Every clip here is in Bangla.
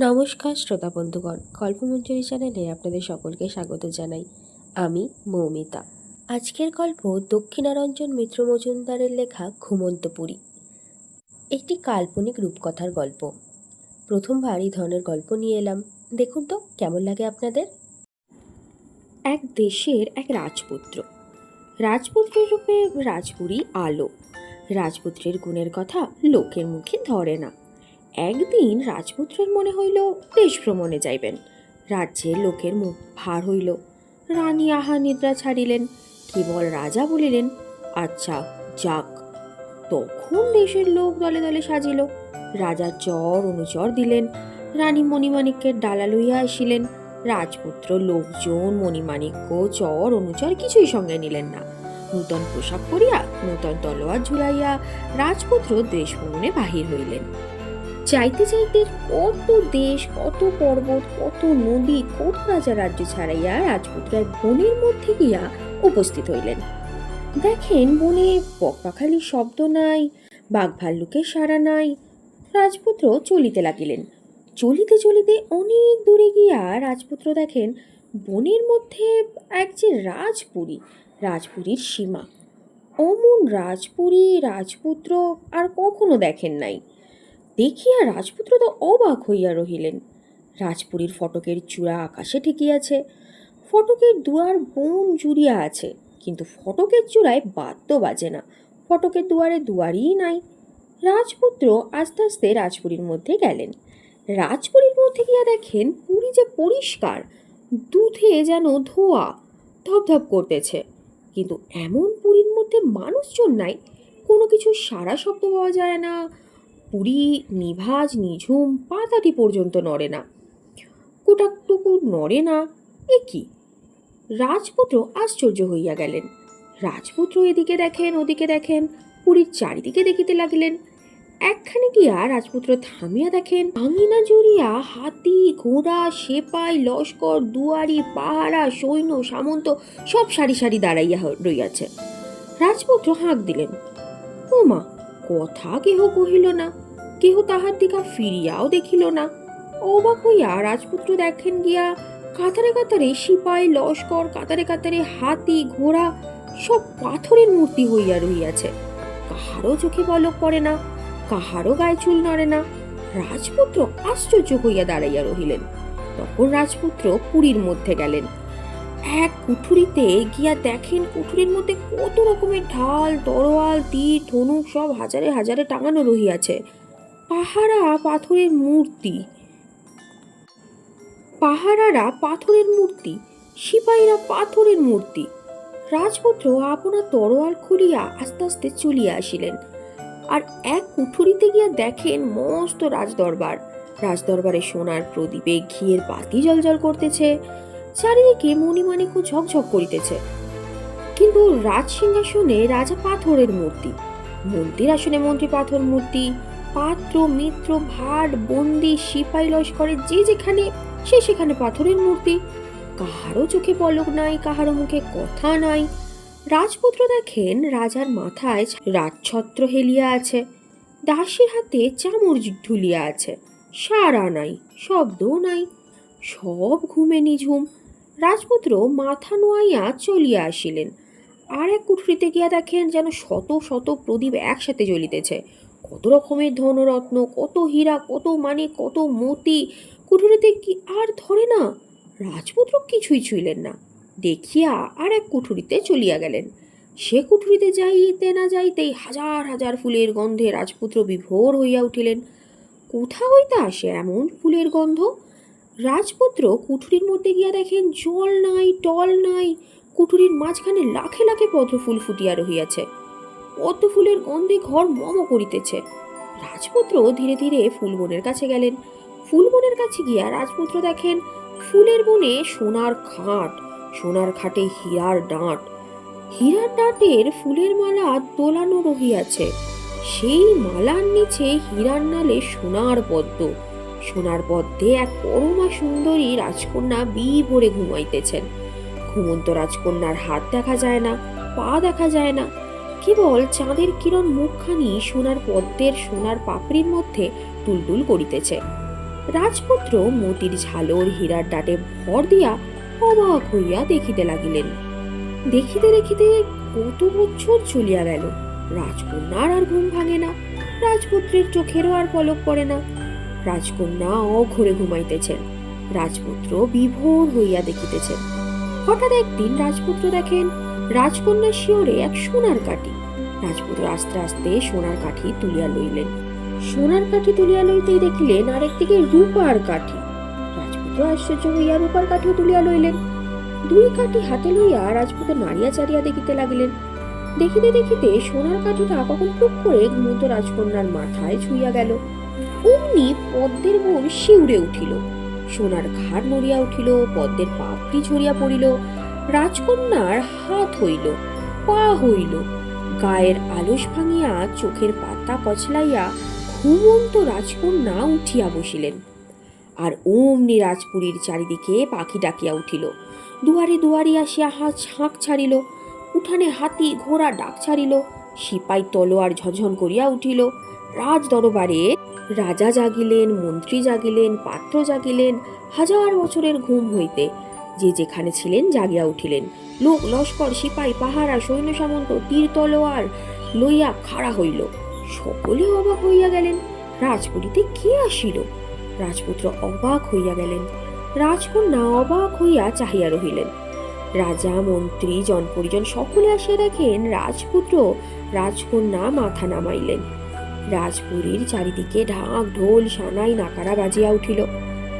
নমস্কার শ্রোতা বন্ধুগণ কল্পমঞ্জুরি চ্যানেলে আপনাদের সকলকে স্বাগত জানাই। আমি মৌমিতা। আজকের গল্প দক্ষিণারঞ্জন মিত্র মজুমদারের লেখা ঘুমন্তপুরী একটি কাল্পনিক রূপকথার গল্প। প্রথমবার এই ধরনের গল্প নিয়ে এলাম। দেখুন তো, কেমন লাগে আপনাদের? এক দেশের এক রাজপুত্র। রাজপুত্রের রূপে রাজপুরী আলো। রাজপুত্রের গুণের কথা লোকের মুখে ধরে না। একদিন রাজপুত্রের মনে হইল দেশ ভ্রমণে যাইবেন। রাজ্যের লোকের মুখ ভার হইল। রানী আহা নিদ্রা ছাড়িলেন, কেবল রাজা বলিলেন আচ্ছা যাক। তখন দেশের লোক দলে দলে সাজিল। রাজা চর অনুচর দিলেন। রানী মণিমাণিক্যের ডালা লইয়া আসিলেন। রাজপুত্র লোকজন, মণিমাণিক্য চর অনুচর কিছুই সঙ্গে নিলেন না। নূতন পোশাক পরিয়া, নূতন তলোয়ার ঝুলাইয়া রাজপুত্র দেশ ভ্রমণে বাহির হইলেন। চাইতে চাইতে কত দেশ, কত পর্বত, কত নদী, কত রাজা রাজ্য ছাড়াইয়া রাজপুত্র এক বনের মধ্যে গিয়া উপস্থিত হইলেন। দেখেন, বনে বকপাখালির শব্দ নাই বাঘ ভাল্লুকের সাড়া নাই, রাজপুত্র চলিতে লাগিলেন। চলিতে চলিতে অনেক দূরে গিয়া রাজপুত্র দেখেন, বনের মধ্যে এক যে রাজপুরী, রাজপুরীর সীমা। অমন রাজপুরী, রাজপুত্র আর কখনো দেখেন নাই। দেখিয়া রাজপুত্র তো অবাক হইয়া রহিলেন। রাজপুরীর ফটকের চূড়া আকাশে ঠেকিয়াছে, ফটকের দুয়ার বন জুড়িয়া আছে, কিন্তু ফটকের চূড়ায় বাদ্য বাজে না, ফটকের দুয়ারে দুয়ারই নাই। রাজপুত্র আস্তে আস্তে রাজপুরীর মধ্যে গেলেন। রাজপুরীর মধ্যে গিয়া দেখেন পুরী যে পরিষ্কার, দুধে যেন ধোয়া, ধপধপ করতেছে। কিন্তু এমন পুরীর মধ্যে মানুষজন নাই, কোনো কিছু সারা শব্দ পাওয়া যায় না পুরী, নিভাজ, নিঝুম পাতাটি পর্যন্ত নড়ে না। কোটাকটুকু নড়ে না, এ কি? রাজপুত্র আশ্চর্য হইয়া গেলেন। রাজপুত্র এদিকে দেখেন, ওদিকে দেখেন, পুরীর চারিদিকে দেখিতে লাগিলেন। একখানে গিয়া রাজপুত্র থামিয়া দেখেন আঙিনা জুড়িয়া হাতি, ঘোড়া, সেপাই, লস্কর, দুয়ারি, পাহারা, সৈন্য, সামন্ত সব সারি সারি দাঁড়াইয়া রইয়াছে। রাজপুত্র হাঁক দিলেন ওমা কথা কেহ কহিল না? কেহ তাহার দিকা ফিরিয়াও দেখিল না। অবাক হইয়া রাজপুত্র দেখেন গিয়া কাতারে কাতারে সিপাই, লস্কর, কাতারে কাতারে হাতি, ঘোড়া সব পাথরের মূর্তি হইয়া রহিয়াছে। কাহারও চোখে পলক পড়ে না, কাহারও গায়ে চুল নড়ে না। রাজপুত্র আশ্চর্য হইয়া দাঁড়াইয়া রহিলেন। তখন রাজপুত্র পুরীর মধ্যে গেলেন। এক কুঠুরিতে গিয়া দেখেন কুঠুরির মধ্যে কত রকমের ঢাল, তরোয়াল, তীর, ধনুক সব হাজারে হাজারে টাঙানো রহিয়াছে। পাহারা পাথরের মূর্তি। পাহারারা পাথরের মূর্তি, সিপাহীরা পাথরের মূর্তি। রাজপুত্র আপনার তরোয়াল খুলিয়া আস্তে আস্তে চলিয়া আসিলেন। আর এক কুঠুরিতে গিয়া দেখেন মস্ত রাজদরবার। রাজদরবারে সোনার প্রদীপে ঘিয়ের বাতি জলজল করতেছে, চারিদিকে মণিমাণিক্য ঝকঝক করিতেছে। কিন্তু রাজ সিংহাসনে রাজা পাথরের মূর্তি, মন্ত্রীর আসনে মন্ত্রী পাথর মূর্তি পাত্র, মিত্র, ভাট, বন্দি সিপাই লস্করের যে যেখানে, সে সেখানে পাথরের মূর্তি। কাহারও চোখে পলক নাই, কাহারও মুখে কথা নাই। রাজপুত্র দেখেন রাজার মাথায় রাজছত্র হেলিয়া আছে, দাসীর হাতে চামর ঢুলিয়া আছে সারা নাই, শব্দও নাই, সব ঘুমে নিঝুম। রাজপুত্র মাথা নোয়াইয়া চলিয়া আসিলেন। আর এক কুঠরিতে গিয়া দেখেন যেন শত শত প্রদীপ একসাথে জ্বলিতেছে। কত রকমের ধনরত্ন, কত হীরা, কত মানে কত মতি। কুঠুরিতে কি আর ধরে না? রাজপুত্র কিছুই ছুইলেন না। দেখিয়া আর এক কুঠুরিতে চলিয়া গেলেন। সে কুঠুরিতে যাইতে না যাইতেই হাজার হাজার ফুলের গন্ধে রাজপুত্র বিভোর হইয়া উঠিলেন। কোথা হইতে আসে এমন ফুলের গন্ধ? রাজপুত্র কুঠুরির মধ্যে গিয়া দেখেন জল নাই, টল নাই। কুঠুরির মাঝখানে লাখে লাখে পদ্ম ফুল ফুটিয়া রহিয়াছে। পদ্ম ফুলের গন্ধে ঘর মম করিতেছে। রাজপুত্র ধীরে ধীরে ফুলবনের কাছে গেলেন। ফুলবনের কাছে গিয়া রাজপুত্র দেখেন, ফুলের বনে সোনার খাট, সোনার খাটে হীরার ডাঁট। হীরার ডাঁটের ফুলের মালা দোলানো রহিয়াছে। সেই মালার নিচে হীরার নালে সোনার পদ্ম। সোনার পদ্মে এক পরমা সুন্দরী রাজকন্যা বি ভরে ঘুমাইতেছেন। ঘুমন্ত রাজকন্যার হাত দেখা যায় না, পা দেখা যায় না। কেবল চাঁদের কিরণ মুখখানি সোনার পদ্মের সোনার পাপড়ির মধ্যে টুলটুল করিতেছে। রাজপুত্র মতির ঝালর হীরার ডাটে ভর দিয়া অবাক হইয়া দেখিতে লাগিলেন। দেখিতে দেখিতে কত বছর চলিয়া গেল। রাজকন্যার আর ঘুম ভাঙে না, রাজপুত্রের চোখেরও আর পলক পড়ে না। রাজকন্যা অঘরে ঘুমাইতেছেন। রাজপুত্র বিভোর হইয়া দেখিতেছেন। হঠাৎ একদিন রাজপুত্র দেখেন রাজকন্যা শিওরে এক সোনার কাঠি। রাজপুত্র আস্তে আস্তে সোনার কাঠি তুলিয়া লইলেন। সোনার কাঠি তুলিয়া লইতেই দেখিলেন আরেকদিকে রূপার কাঠি। রাজপুত্র আশ্চর্য হইয়া রূপার কাঠিও তুলিয়া লইলেন। দুই কাঠি হাতে লইয়া রাজপুত্র নাড়িয়া চাড়িয়া দেখিতে লাগিলেন। দেখিতে দেখিতে সোনার কাঠিটা কখন টুক করে ঘুমন্ত রাজকন্যার মাথায় ছুঁইয়া গেল। অমনি পদ্মের বোন শিউরে উঠিল। সোনার ঘাড় নড়িয়া উঠিল, পদ্মের পাপড়ি ছড়িয়া পড়িল। রাজকন্যার হাত হইল, পা হইল। গায়ের আলস ভাঙিয়া চোখের পাতা কচলাইয়া ঘুমন্ত রাজকন্যা উঠিয়া বসিলেন। আর অমনি রাজপুরীর চারিদিকে পাখি ডাকিয়া উঠিল। দুয়ারে দুয়ারে আসিয়া হাত ঝাঁক ছাড়িল, উঠানে হাতি ঘোড়া ডাক ছাড়িল, সিপাই তলোয়ার ঝনঝন করিয়া উঠিল। রাজ দরবারে রাজা জাগিলেন, মন্ত্রী জাগিলেন, পাত্র জাগিলেন, হাজার বছরের ঘুম হইতে। যে যেখানে ছিলেন জাগিয়া উঠিলেন। লোক লস্কর, সিপাই পাহারা সৈন্য সামন্ত, তীর, তলোয়ার লইয়া খাড়া হইল। সকলে অবাক হইয়া গেলেন, রাজপুরীতে কে আসিল? রাজপুত্র অবাক হইয়া গেলেন। রাজকন্যা অবাক হইয়া চাহিয়া রহিলেন। রাজা, মন্ত্রী জনপরিজন সকলে আসিয়া দেখেন রাজপুত্র রাজকন্যা মাথা নামাইলেন। রাজপুরীর চারিদিকে ঢাক, ঢোল, সানাই, নাকারা বাজিয়া উঠিল।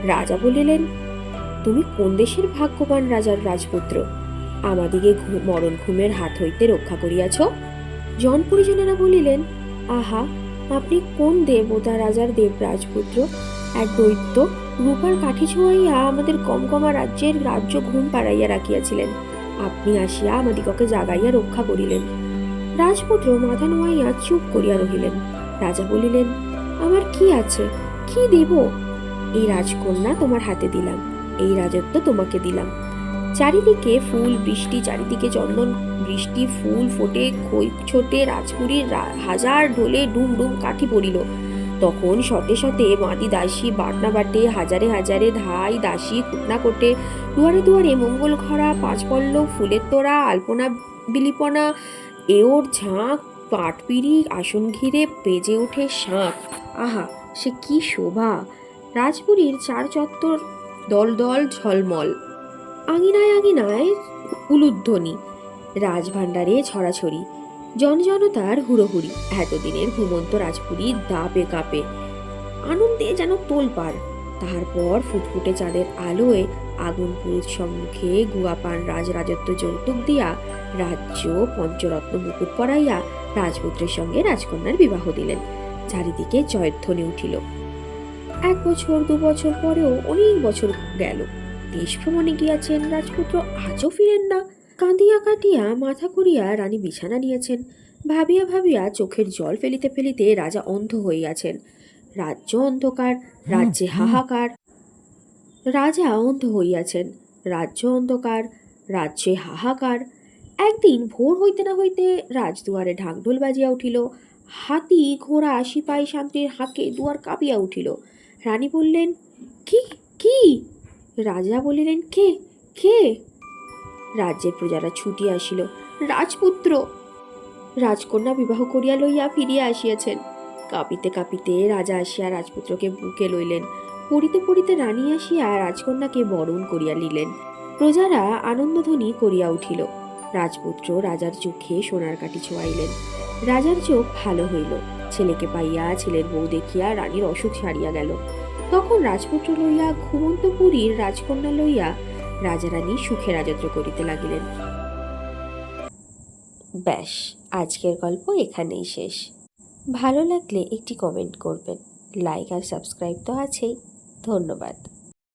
রাজা বলিলেন তুমি কোন দেশের ভাগ্যবান রাজার রাজপুত্র? আমাদিকে মরণ ঘুমের হাত হইতে রক্ষা করিয়াছ? জন পরিজনেরা বলিলেন, আহা, আপনি কোন দেবতা রাজার দেব রাজপুত্র? এক দৈত্য রূপার কাঠি ছোঁয়াইয়া আমাদের কমকমা রাজ্যের রাজ্য ঘুম পাড়াইয়া রাখিয়াছিলেন। আপনি আসিয়া আমাদিগকে জাগাইয়া রক্ষা করিলেন। রাজপুত্র মাথা নোয়াইয়া চুপ করিয়া রহিলেন। রাজা বলিলেন, আমার কি আছে? কি দেব? এই রাজকন্যা তোমার হাতে দিলাম। এই রাজত্ব তোমাকে দিলাম। চারিদিকে ফুল বৃষ্টি, চারিদিকে চন্দন বৃষ্টি, ফুল ফোটে, খই ছোটে রাজপুরীর হাজার ঢোলে ডুম ডুম কাঠি পড়িল। তখন শতে শতে মাদি দাসী বাটনা বাটে, হাজারে হাজারে ধাই দাসী কুটনা কোটে, দুয়ারে দুয়ারে মঙ্গল ঘরা পাঁচপল্ল ফুলের তোড়া, আলপনা বিলিপনা, এওর ঝাঁক পাটপিড়ি আসন ঘিরে বেজে ওঠে শাঁখ। আহা, সে কি শোভা! রাজপুরীর চার চত্বর দল দল ঝলমল। আঙিনায় আঙিনায় উলুধ্বনি, রাজভাণ্ডারে ছড়াছড়ি, জনজনতার হুড়োহুড়ি, এতদিনের ঘুমন্ত রাজপুরী দাপে কাঁপে। আনন্দে যেন তোলপাড়, তারপর ফুটফুটে চাঁদের আলোয় আগুন পুরুষ সম্মুখে গুয়াপান রাজ রাজত্ব যৌতুক দিয়া রাজ্য পঞ্চরত্ন মুকুট পরাইয়া রাজপুত্রের সঙ্গে রাজকন্যার বিবাহ দিলেন। চারিদিকে জয়ধ্বনি উঠিল। এক বছর দু বছর পরেও অনেক বছর গেল। দেশ ভ্রমণে গিয়াছেন রাজপুত্র আজও ফিরেন না। কাঁদিয়া কাটিয়া মাথা করিয়া রানী বিছানা নিয়েছেন। ভাবিয়া ভাবিয়া চোখের জল ফেলিতে ফেলিতে রাজা অন্ধ হইয়াছেন। রাজ্য অন্ধকার রাজ্যে হাহাকার। রাজা অন্ধ হইয়াছেন। রাজ্য অন্ধকার রাজ্যে হাহাকার। একদিন ভোর হইতে না হইতে রাজদুয়ারে ঢাকঢোল বাজিয়া উঠিল। হাতি ঘোড়া সিপাই শান্তির হাঁকে দুয়ার কাঁপিয়া উঠিল। রানী বললেন, কি কি? রাজা বলিলেন, কে কে? রাজ্যের প্রজারা ছুটিয়া আসিল, রাজপুত্র। রাজকন্যা বিবাহ করিয়া লইয়া ফিরিয়া আসিয়াছেন। কাঁপিতে কাঁপিতে রাজা আসিয়া রাজপুত্রকে বুকে লইলেন। পড়িতে পড়িতে রানী আসিয়া রাজকন্যাকে বরণ করিয়া নিলেন। প্রজারা আনন্দধ্বনি করিয়া উঠিল। রাজপুত্র রাজার চোখে সোনার কাঠি ছোঁয়াইলেন। রাজার চোখ ভালো হইল। ছেলেকে পাইয়া ছেলের বউ দেখিয়া রানীর অসুখ সারিয়া গেল। তখন রাজপুত্র লইয়া ঘুমন্ত পুরীর রাজকন্যা লইয়া রাজারানী সুখে রাজত্ব করিতে লাগিলেন। ব্যাস, আজকের গল্প এখানেই শেষ। ভালো লাগলে একটি কমেন্ট করবেন। লাইক আর সাবস্ক্রাইব তো আছেই। ধন্যবাদ।